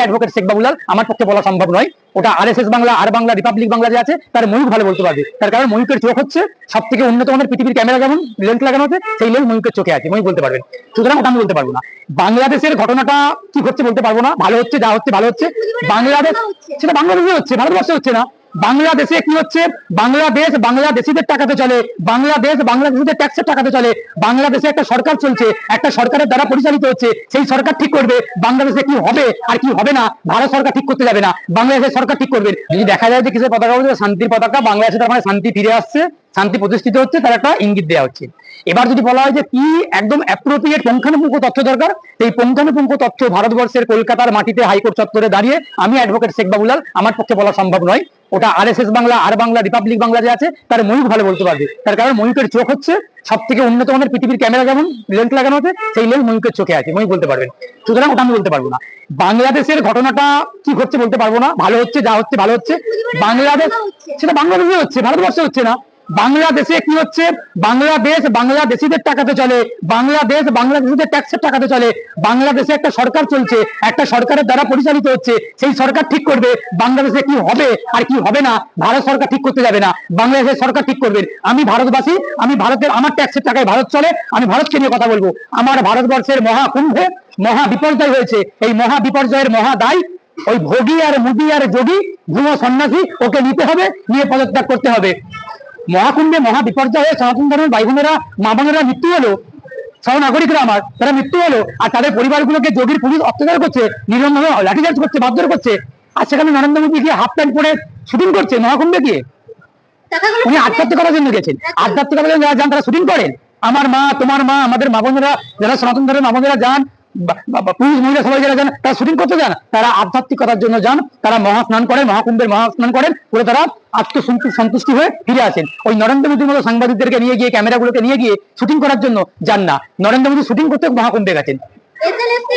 Advocate Sheikh Babulal আমার পক্ষে বলা সম্ভব নয়। ওটা R Bangla R Bangla republic Bangla যে আছে তার ময়ূর ভালো বলতে পারবে। তার কারণ ময়ূকের চোখ হচ্ছে সব থেকে উন্নত মানের পৃথিবীর ক্যামেরা যেমন লেন্স লাগানো আছে সেই লেন্স ময়ূকের চোখে আছে ময়ূর বলতে পারবেন। সুতরাং ওটা আমি বলতে পারব না। বাংলাদেশের ঘটনাটা কি হচ্ছে বলতে পারব না। ভালো হচ্ছে যা হচ্ছে ভালো হচ্ছে। বাংলাদেশ সেটা বাংলাদেশে হচ্ছে ভারতবর্ষে হচ্ছে না। বাংলাদেশে কি হচ্ছে? বাংলাদেশ বাংলাদেশিদের টাকাতে চলে। বাংলাদেশ বাংলাদেশিদের ট্যাক্সের টাকাতে চলে। বাংলাদেশে একটা সরকার চলছে, একটা সরকারের দ্বারা পরিচালিত হচ্ছে। সেই সরকার ঠিক করবে, বাংলাদেশে কি হবে আর কি হবে না, ভারত সরকার ঠিক করতে যাবে না। বাংলাদেশের সরকার ঠিক করবে। যদি দেখা যায় যে কিসের পতাকা বলছে শান্তির পতাকা বাংলাদেশে তার মানে শান্তি ফিরে আসছে, শান্তি প্রতিষ্ঠিত হচ্ছে, তার একটা ইঙ্গিত দেওয়া হচ্ছে। এবার যদি বলা হয় যে কি একদম অ্যাপ্রোপ্রিয়েট পুঙ্খানুপুঙ্খ তথ্য দরকার এই পুঙ্খানুপুঙ্খ তথ্য ভারতবর্ষের কলকাতার মাটিতে হাইকোর্ট চত্বরে দাঁড়িয়ে আমি অ্যাডভোকেট শেখ বাবুলাল, আমার পক্ষে বলা সম্ভব নয়। ওটা R S S Bangla R Bangla republic Bangla যে আছে তার ময়ূক ভালো বলতে পারবে। তার কারণ ময়ূকের চোখ হচ্ছে সব থেকে উন্নত মানের পৃথিবীর ক্যামেরা যেমন লেন্স লাগানো আছে সেই লেন্স ময়ূকের চোখে আছে ময়ূক বলতে পারবেন। সুতরাং ওটা আমি বলতে পারব না। বাংলাদেশের ঘটনাটা কি হচ্ছে বলতে পারব না। ভালো হচ্ছে যা হচ্ছে ভালো হচ্ছে। বাংলাদেশ সেটা বাংলাদেশে হচ্ছে ভারতবর্ষে হচ্ছে না। বাংলাদেশে কি হচ্ছে? বাংলাদেশ বাংলাদেশিদের টাকাতে চলে। বাংলাদেশ বাংলাদেশিদের ট্যাক্সের টাকাতে চলে। বাংলাদেশে একটা সরকার চলছে, একটা সরকারের দ্বারা পরিচালিত হচ্ছে। সেই সরকার ঠিক করবে বাংলাদেশে কি হবে আর কি হবে না, ভারত সরকার ঠিক করতে যাবে না। বাংলাদেশের সরকার ঠিক করবে। আমি ভারতবাসী, আমি ভারতের, আমার ট্যাক্সের টাকায় ভারত চলে, আমি ভারতকে নিয়ে কথা বলব। আমার ভারতবর্ষের মহাকুম্ভে, মহা বিপর্যয় হয়েছে। এই মহা বিপর্যয়ের মহা দায়, ওই ভোগী আর মুদি আর যোগী, ভুয়ো সন্ন্যাসী, ওকে নিতে হবে, নিয়ে পদত্যাগ করতে হবে। মহাকুম্ভে মহা বিপর্যয় হয়ে সনাতন ধর্মের ভাই বোনেরা মা বোনেরা মৃত্যু হলো। সহ নাগরিকরা আমার তারা মৃত্যু হলো। আর তাদের পরিবারগুলোকে যোগীর পুলিশ অত্যাচার করছে নিরন্তরভাবে লাঠিচার্জ করছে মারধর করছে। আর সেখানে নরেন্দ্র মোদী গিয়ে হাফ প্যান্ট পরে শুটিং করছে মহাকুম্ভে গিয়ে। উনি আধ্যাত্মিকতার জন্য গেছেন। আধ্যাত্মিকতার জন্য যারা যান তারা শুটিং করেন। আমার মা তোমার মা আমাদের মা বোনেরা যারা সনাতন ধর্মের মা বোনেরা যান পুরুষ মহিলা সবাই যারা যান তারা শুটিং করতে যান তারা আধ্যাত্মিকতার জন্য যান তারা মহা স্নান করেন মহাকুম্ভের মহা স্নান করেন করে তারা আত্মসন্তুষ্ট সন্তুষ্টি হয়ে ফিরে আসেন। ওই নরেন্দ্র মোদীর মতো সাংবাদিকদেরকে নিয়ে গিয়ে ক্যামেরাগুলোকে নিয়ে গিয়ে শুটিং করার জন্য যান না। নরেন্দ্র মোদী শুটিং করতে মহাকুম্ভে গেছেন।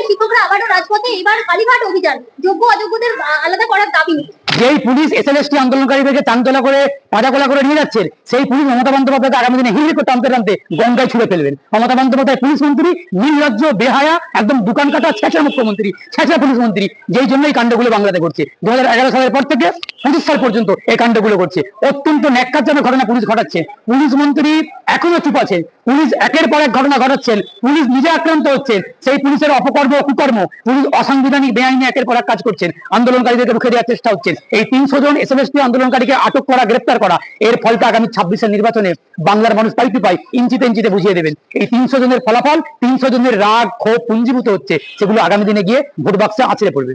শিক্ষকরা আবারও রাজপথে এবার কালীঘাট অভিযান। যোগ্য অযোগ্যদের আ- আলাদা করার দাবি নিয়ে। যেই পুলিশ এসএলএসটি আন্দোলনকারীদেরকে চানতলা করে পাজাকোলা করে নিয়ে যাচ্ছেন, সেই পুলিশ মমতা বন্দ্যোপাধ্যায় আগামী দিনে হিড়ি করে টানতে টানতে গঙ্গায় ছুড়ে ফেলবেন। মমতা বন্দ্যোপাধ্যায় পুলিশ মন্ত্রী, নির্লজ্জ, বেহায়া, একদম দোকান কাটা ছেঁচা মুখ্যমন্ত্রী ছেঁচা পুলিশ মন্ত্রী, যেই জন্য এই কাণ্ডগুলো বাংলাতে করছে দু সালের পর থেকে পঁচিশ সাল পর্যন্ত এই কাণ্ডগুলো করছে অত্যন্ত ন্যাক্কারজনক ঘটনা পুলিশ ঘটাচ্ছে পুলিশ মন্ত্রী এখনও চুপ আছেন। পুলিশ একের পর এক ঘটনা ঘটাচ্ছেন। পুলিশ নিজে আক্রান্ত হচ্ছেন। সেই পুলিশের অপকর্ম, কুকর্ম, পুলিশ অসাংবিধানিক বেআইনি একের পর এক কাজ করছেন। আন্দোলনকারীদেরকে রুখে দেওয়ার চেষ্টা হচ্ছেন। এই তিনশো জন এস এসএলএসটি আন্দোলনকারীকে আটক করা, গ্রেপ্তার করা। এর ফলটা আগামী ছাব্বিশের নির্বাচনে বাংলার মানুষ পাইতে পাই ইঞ্চিতে ইঞ্চিতে বুঝিয়ে দেবেন। এই তিনশো জনের ফলাফল, তিনশো জনের রাগ, ক্ষোভ পুঞ্জীভূত হচ্ছে, সেগুলো আগামী দিনে গিয়ে ভোট বাক্সে আছড়ে পড়বে।